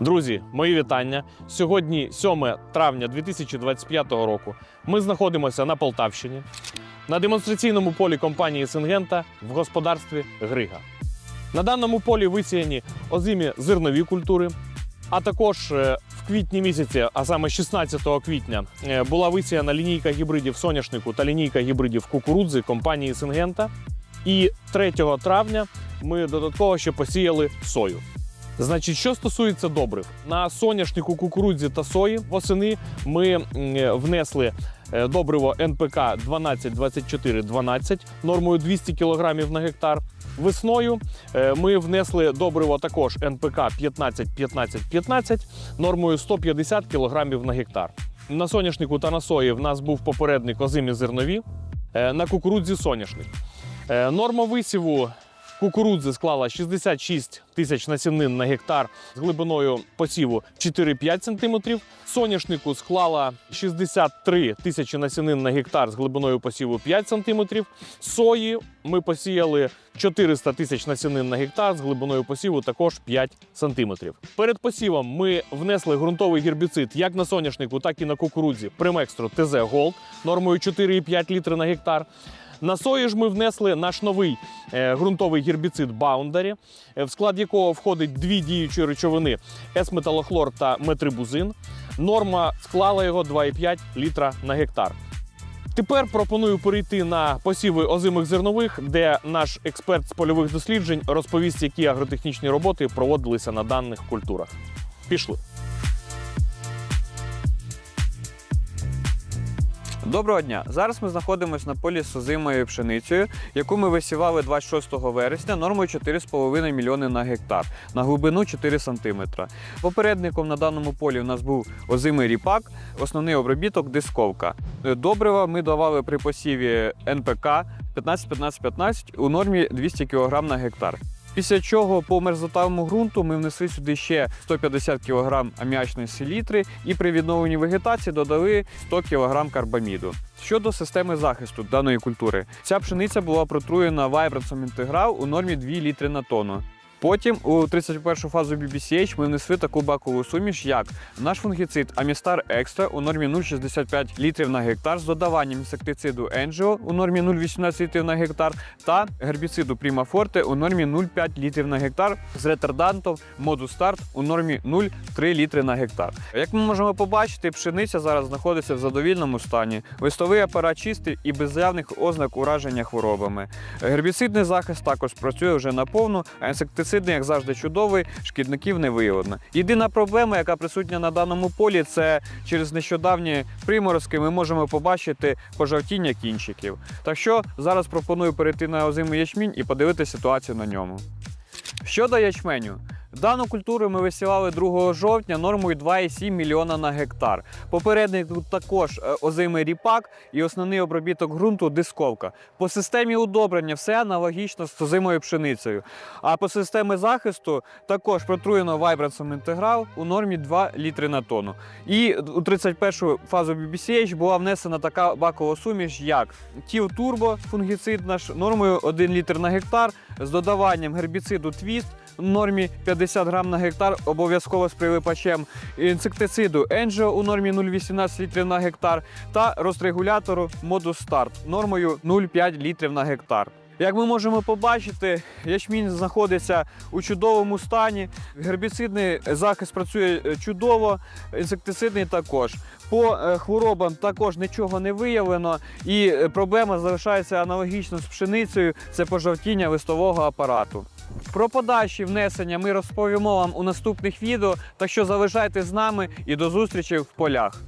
Друзі, мої вітання. Сьогодні 7 травня 2025 року. Ми знаходимося на Полтавщині на демонстраційному полі компанії Сингента в господарстві Грига. На даному полі висіяні озимі зернові культури, а також е, в квітні місяці, а саме 16 квітня, е, була висіяна лінійка гібридів соняшнику та лінійка гібридів кукурудзи компанії Сингента. І 3 травня ми додатково ще посіяли сою. Значить, що стосується добрив, на соняшнику, кукурудзі та сої восени ми внесли е, добриво НПК 12-24-12 нормою 200 кг на гектар. Весною е, ми внесли добриво також НПК 15-15-15 нормою 150 кг на гектар. На соняшнику та на сої в нас був попередник озимі зернові, е, на кукурудзі соняшник. Е, Норма висіву кукурудзи склала 66 тисяч насінин на гектар з глибиною посіву 4-5 см. Соняшнику склала 63 тисячі насінин на гектар з глибиною посіву 5 см. Сої ми посіяли 400 тисяч насінин на гектар з глибиною посіву також 5 см. Перед посівом ми внесли ґрунтовий гербіцид як на соняшнику, так і на кукурудзі Примекстро ТЗ Голд нормою 4,5 літри на гектар. На сої ж ми внесли наш новий е, ґрунтовий гербіцид Баундарі, е, в склад якого входить дві діючі речовини есметалохлор та метрибузин. Норма склала його 2,5 літра на гектар. Тепер пропоную перейти на посіви озимих зернових, де наш експерт з польових досліджень розповість, які агротехнічні роботи проводилися на даних культурах. Пішли. Доброго дня! Зараз ми знаходимося на полі з озимою пшеницею, яку ми висівали 26 вересня нормою 4,5 мільйони на гектар на глибину 4 см. Попередником на даному полі у нас був озимий ріпак, основний обробіток дисковка. Добрива ми давали при посіві НПК 15-15-15 у нормі 200 кг на гектар. Після чого по мерзотавому ґрунту ми внесли сюди ще 150 кг аміачної селітри і при відновленні вегетації додали 100 кг карбаміду. Щодо системи захисту даної культури, ця пшениця була протруєна вайбрансом інтеграл у нормі 2 літри на тонну. Потім у 31 фазу BBCH ми внесли таку бакову суміш, як наш фунгіцид Амістар Екстра у нормі 0,65 літрів на гектар з додаванням інсектициду Енджіо у нормі 0,18 літрів на гектар та гербіциду Forte у нормі 0,5 літрів на гектар з ретардантом моду старт у нормі 0,3 літри на гектар. Як ми можемо побачити, пшениця зараз знаходиться в задовільному стані. Листовий апарат чистий і без явних ознак ураження хворобами. Гербіцидний захист також працює вже наповну, а інсектицидний, як завжди, чудовий, шкідників не виявлено. Єдина проблема, яка присутня на даному полі, це через нещодавні приморозки ми можемо побачити пожовтіння кінчиків. Так що зараз пропоную перейти на озимий ячмінь і подивитися ситуацію на ньому. Щодо ячменю. Дану культуру ми висівали 2 жовтня нормою 2,7 мільйона на гектар. Попередник тут також е, озимий ріпак і основний обробіток ґрунту дисковка. По системі удобрення все аналогічно з озимою пшеницею. А по системі захисту також протруєно вайбрансом інтеграл у нормі 2 літри на тонну. І у 31 фазу BBCH була внесена така бакова суміш, як Тіл Турбо фунгіцид наш нормою 1 літр на гектар з додаванням гербіциду Твіст нормі 50 грам на гектар, обов'язково з прилипачем, інсектициду Енджо у нормі 0,18 літрів на гектар та розрегулятору Модус Старт нормою 0,5 літрів на гектар. Як ми можемо побачити, ячмінь знаходиться у чудовому стані. Гербіцидний захист працює е, чудово, інсектицидний також. По е, хворобам також нічого не виявлено, і е, проблема залишається аналогічно з пшеницею це пожовтіння листового апарату. Про подальші внесення ми розповімо вам у наступних відео, так що залишайтесь з нами і до зустрічі в полях.